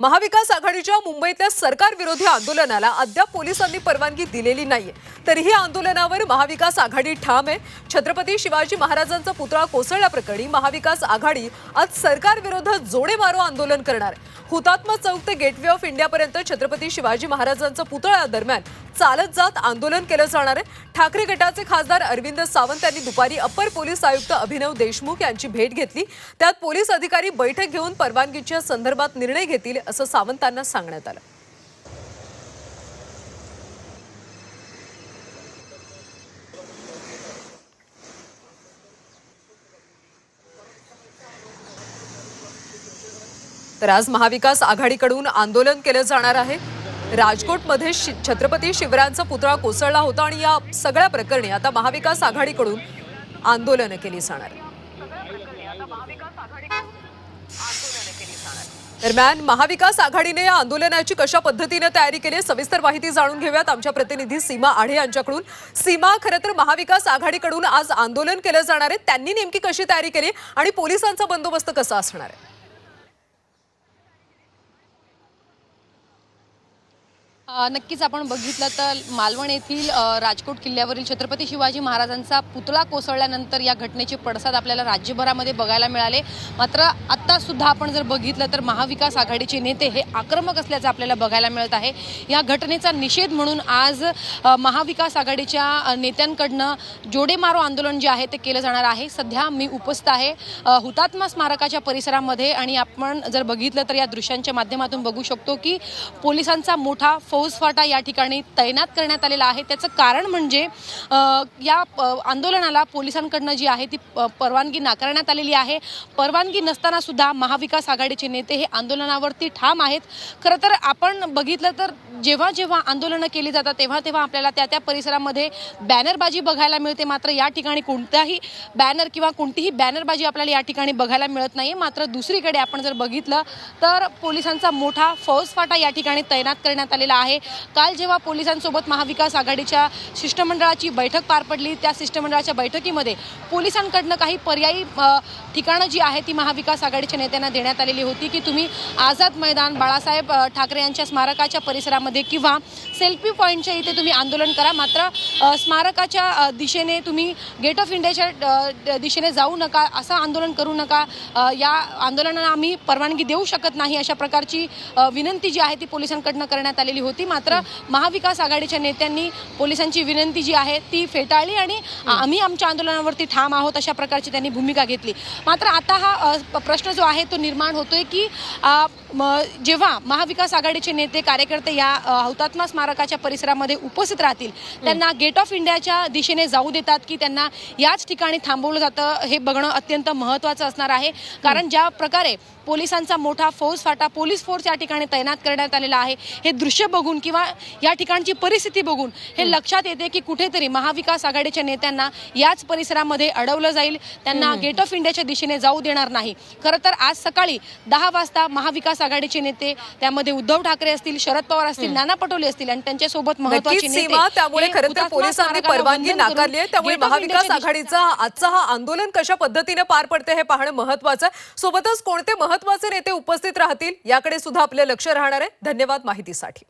महाविकास आघाडीच्या मुंबईतल्या सरकार विरोधी आंदोलनाला अद्याप पोलिसांनी परवानगी दिलेली नाहीये. तरीही आंदोलनावर महाविकास आघाडी ठाम आहे. छत्रपती शिवाजी महाराजांचा पुतळा कोसळल्याप्रकरणी महाविकास आघाडी आज सरकार विरोधात जोडे मारो आंदोलन करणार आहे. हुतात्मा चौक ते गेटवे ऑफ इंडियापर्यंत छत्रपती शिवाजी महाराजांचा पुतळा दरम्यान चालत जात आंदोलन केलं जाणार आहे. ठाकरे गटाचे खासदार अरविंद सावंत यांनी दुपारी अप्पर पोलीस आयुक्त अभिनव देशमुख यांची भेट घेतली. त्यात पोलीस अधिकारी बैठक घेऊन परवानगीच्या संदर्भात निर्णय घेतील असं सावंतांना सांगण्यात आलं. तर आज महाविकास आघाडीकडून आंदोलन केलं जाणार आहे. राजकोटमध्ये शि- छत्रपती शिवरायांचा पुतळा कोसळला होता आणि या सगळ्या प्रकरणी आता महाविकास आघाडीकडून आंदोलनं केली जाणार. दरम्यान महाविकास आघाडीने या आंदोलनाची कशा पद्धतीने तयारी केली आहे सविस्तर माहिती जाणून घेऊयात. आमच्या प्रतिनिधी सीमा आढे यांच्याकडून. सीमा खरं तर महाविकास आघाडीकडून आज आंदोलन केलं जाणार आहे. त्यांनी नेमकी कशी तयारी केली आणि पोलिसांचा बंदोबस्त कसा असणार आहे? नक्कीच आपण बघितलं तर मालवण येथील राजकोट किल्ल्यावरील छत्रपती शिवाजी महाराजांचा पुतळा कोसळल्यानंतर या घटनेचे पडसाद आपल्याला राज्यभरामध्ये बघायला मिळाले. मात्र आत्ता सुद्धा आपण जर बघितलं तर महाविकास आघाडीचे नेते हे आक्रमक असल्याचं आपल्याला बघायला मिळत आहे. या घटनेचा निषेध म्हणून आज महाविकास आघाडीच्या नेत्यांकडनं जोडे मारो आंदोलन जे आहे ते केलं जाणार आहे. सध्या मी उपस्थित आहे हुतात्मा स्मारकाच्या परिसरामध्ये आणि आपण जर बघितलं तर या दृश्यांच्या माध्यमातून बघू शकतो की पोलिसांचा मोठा फौजफाटा या ठिकाणी तैनात करण्यात आलेला आहे. त्याचं कारण म्हणजे या आंदोलनाला पोलिसांकडनं जी आहे ती प- परवानगी नाकारण्यात आलेली आहे. परवानगी नसताना सुद्धा महाविकास आघाडीचे नेते हे आंदोलनावरती ठाम आहेत. खरं तर आपण बघितलं तर जेव्हा जेव्हा आंदोलनं केली जातात तेव्हा तेव्हा आपल्याला त्या त्या परिसरामध्ये बॅनरबाजी बघायला मिळते. मात्र या ठिकाणी कोणताही बॅनर किंवा कोणतीही बॅनरबाजी आपल्याला या ठिकाणी बघायला मिळत नाही मात्र दुसरीकडे आपण जर बघितलं तर पोलिसांचा मोठा फौजफाटा या ठिकाणी तैनात करण्यात आलेला आहे. काल जेव्हा पोलिसांसोबत महाविकास आघाडीच्या शिष्टमंडळाची बैठक पार पडली त्या शिष्टमंडळाच्या बैठकीमध्ये पोलिसांकडनं काही पर्यायी ठिकाणं जी आहे ती महाविकास आघाडीच्या नेत्यांना देण्यात आलेली होती की तुम्ही आझाद मैदान बाळासाहेब ठाकरे यांच्या स्मारकाच्या परिसरामध्ये किंवा सेल्फी पॉईंटच्या इथे तुम्ही आंदोलन करा. मात्र स्मारकाच्या दिशेने तुम्ही गेट ऑफ इंडियाच्या दिशेने जाऊ नका असं आंदोलन करू नका. या आंदोलनाला आम्ही परवानगी देऊ शकत नाही अशा प्रकारची विनंती जी आहे ती पोलिसांकडनं करण्यात आलेली होती. मात्र महाविकास आघाडीच्या नेत्यांनी पोलिसांची विनंती जी आहे ती फेटाळली आणि आम्ही आमच्या आंदोलनावरती ठाम आहोत अशा प्रकारची त्यांनी भूमिका घेतली. मात्र आता हा प्रश्न जो आहे तो निर्माण होतोय की जेव्हा महाविकास आघाडीचे नेते कार्यकर्ते या हौतात्मा स्मारकाच्या परिसरामध्ये उपस्थित राहतील त्यांना गेट ऑफ इंडियाच्या दिशेने जाऊ देतात की त्यांना याच ठिकाणी थांबवलं जातं हे बघणं अत्यंत महत्त्वाचं असणार आहे. कारण ज्या प्रकारे पोलिसांचा मोठा फौज फाटा पोलीस फोर्स या ठिकाणी तैनात करण्यात आलेला आहे हे दृश्य बघून किंवा या ठिकाणची परिस्थिती बघून हे लक्षात येते की कुठेतरी महाविकास आघाडीच्या नेत्यांना याच परिसरामध्ये अडवलं जाईल. त्यांना गेट ऑफ इंडियाच्या दिशेने जाऊ देणार नाही. खरं तर आज सकाळी दहा वाजता महाविकास आघाडीचे नेते त्यामध्ये उद्धव ठाकरे असतील शरद पवार असतील नाना पटोले असतील आणि त्यांच्यासोबत महत्त्वाचे त्यामुळे खरं तर पोलिसांनी परवानगी नाकारली आहे. त्यामुळे महाविकास आघाडीचा आजचा हा आंदोलन कशा पद्धतीने पार पडते हे पाहणं महत्वाचं. आहे सोबतच कोणते महत्त्वाचे नेते उपस्थित राहतील याकडे सुद्धा आपले लक्ष राहणार आहे. धन्यवाद माहितीसाठी.